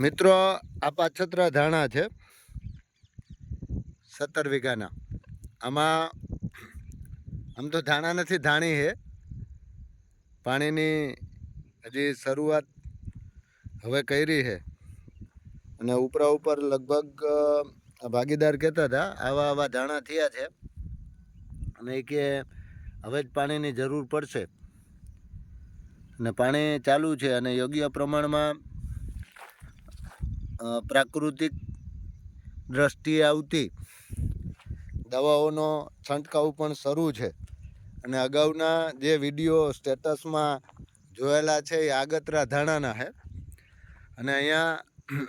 મિત્રો, આ પાછતરા ધાણા છે, સત્તર વીઘાના. આમાં, આમ તો ધાણા નથી, ધાણી છે. પાણીની હજી શરૂઆત હવે કરી છે. અને ઉપરા ઉપર લગભગ ભાગીદાર કહેતા હતા, આવા આવા ધાણા થયા છે. અને એ કે હવે જ પાણીની જરૂર પડશે. અને પાણી ચાલુ છે અને યોગ્ય પ્રમાણમાં પ્રાકૃતિક દ્રષ્ટિએ આવતી દવાઓનો છંટકાવ પણ શરૂ છે. અને અગાઉના જે વીડિયો સ્ટેટસમાં જોયેલા છે એ આગતરા ધાણાના છે. અને અહીંયા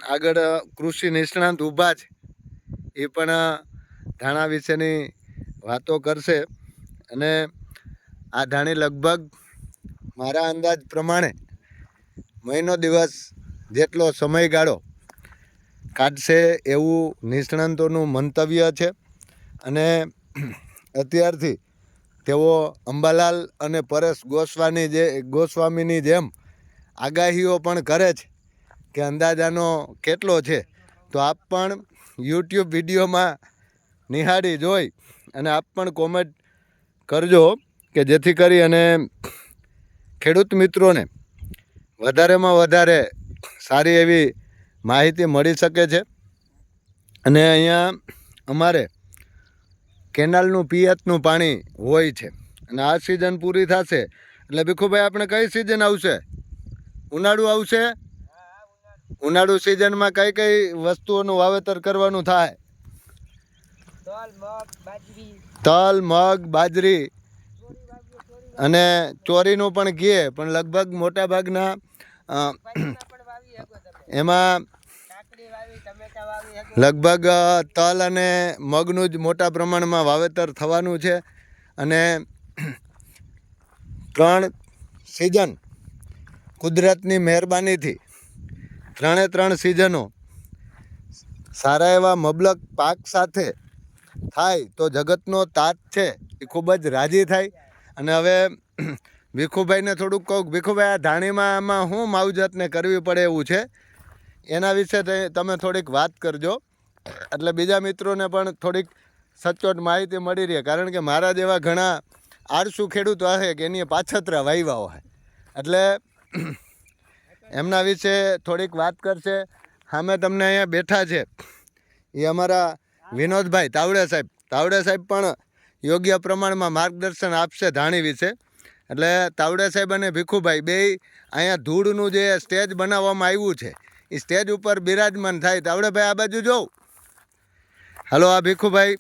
આગળ કૃષિ નિષ્ણાંત ઊભા છે. એ પણ ધાણા વિશેની વાતો કરશે. અને આ ધાણી લગભગ મારા અંદાજ પ્રમાણે મહિનો દિવસ જેટલો સમયગાળો કાઢશે એવું નિષ્ણાંતોનું મંતવ્ય છે. અને અત્યારથી તેઓ અંબાલાલ અને પરેશ ગોસ્વામી જે, ગોસ્વામીની જેમ આગાહીઓ પણ કરે છે કે અંદાજાનો કેટલો છે, તો આપ પણ યુટ્યુબ વિડીયોમાં નિહાળી જોઈ અને આપ પણ કોમેન્ટ કરજો કે જેથી કરી અને ખેડૂત મિત્રોને વધારેમાં વધારે સારી એવી માહિતી મળી શકે છે. અને અહીંયા અમારે કેનાલનું પિયતનું પાણી હોય છે. અને આ સિઝન પૂરી થશે. એટલે ભીખુભાઈ, આપણે કઈ સિઝન આવશે? ઉનાળુ આવશે? ઉનાળુ સિઝનમાં કઈ કઈ વસ્તુઓનું વાવેતર કરવાનું થાય? તલ, મગ, બાજરી. અને ચોરીનું પણ ઘીએ, પણ લગભગ મોટા એમાં લગભગ તલ અને મગનું જ મોટા પ્રમાણમાં વાવેતર થવાનું છે અને ત્રણ સિઝન કુદરતની મહેરબાનીથી ત્રણે ત્રણ સિઝનો સારા એવા મબલક પાક સાથે થાય તો જગતનો તાત છે એ ખૂબ જ રાજી થાય. અને હવે ભીખુભાઈને થોડુંક કહું ભીખુભાઈ, આ ધાણીમાં આમાં શું માવજતને કરવી પડે એવું છે? એના વિશે તમે થોડીક વાત કરજો. એટલે બીજા મિત્રોને પણ થોડીક સચોટ માહિતી મળી રહે. કારણ કે મારા જેવા ઘણા આળસુ ખેડૂતો હશે કે એની પાછતરા વાવ્યા હોય એટલે એમના વિશે થોડીક વાત કરશે. સામે તમને અહીંયા બેઠા છે. એ અમારા વિનોદભાઈ તાવડે સાહેબ. તાવડે સાહેબ પણ યોગ્ય પ્રમાણમાં માર્ગદર્શન આપશે ધાણી વિશે. એટલે તાવડે સાહેબ અને ભીખુભાઈ બે અહીંયા ધૂળનું જે સ્ટેજ બનાવવામાં આવ્યું છે એ સ્ટેજ ઉપર બિરાજમાન થાય તાવડે ભાઈ આ બાજુ જોઉં હલો આ ભીખુભાઈ.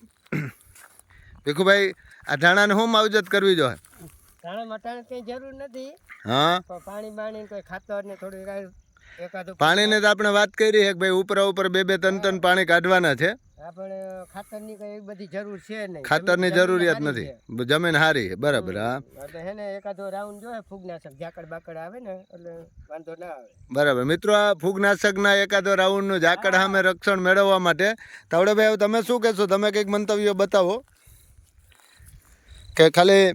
ભીખુભાઈ આ ધાણાને શું માવજત કરવી જોઈએ? ધાણા મટાણે કઈ જરૂર નથી. હા? પણ પાણી બાણી કોઈ ખાતર ને થોડું પાણીને તો આપણે વાત કરી કે ભાઈ ઉપરા ઉપર બે બે ત્રણ ત્રણ પાણી કાઢવાના છે. આપણે ખાતરની કઈ બધી જરૂર છે નહીં. ખાતરની જરૂરિયાત નથી. જમીન સારી બરાબર હા. એટલે હે ને એકાદો રાઉન્ડ જોઈએ ફૂગનાશક ઝાકળ બાકડ આવે ને એટલે વાંધો ના આવે. બરાબર. મિત્રો આ ફૂગનાશકના એકાદો રાઉન્ડનું ઝાકળ સામે રક્ષણ મેળવવા માટે તાવડેભાઈ તમે શું કહેશો? તમે કંઈક મંતવ્યો બતાવો. કે ખાલી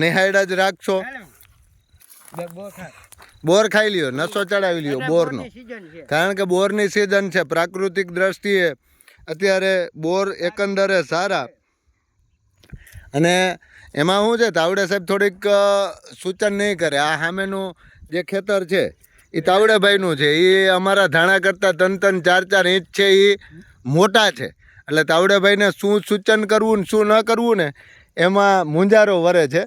નિહાયડા જ રાખશો? બોર ખાઈ લ્યો નસો ચડાવી લ્યો બોરનો. કારણ કે બોરની સિઝન છે. પ્રાકૃતિક દ્રષ્ટિએ અત્યારે બોર એકંદરે સારા. અને એમાં શું છે તાવડે સાહેબ થોડીક સૂચન નહીં કરે. આ સામેનું જે ખેતર છે એ તાવડેભાઈનું છે. એ અમારા ધાણા કરતાં ત્રણ ત્રણ ચાર ચાર ઇંચ છે એ મોટા છે. એટલે તાવડેભાઈને શું સૂચન કરવું ને શું ન કરવું ને એમાં મુંજારો વરે છે.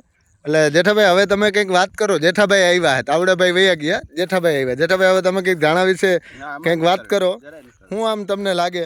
એટલે જેઠાભાઈ હવે તમે કંઈક વાત કરો. જેઠાભાઈ આવ્યા તાવડેભાઈ વૈયા ગયા. જેઠાભાઈ આવ્યા. જેઠાભાઈ હવે તમે કંઈક ધાણા વિશે કંઈક વાત કરો. હું આમ તમને લાગે?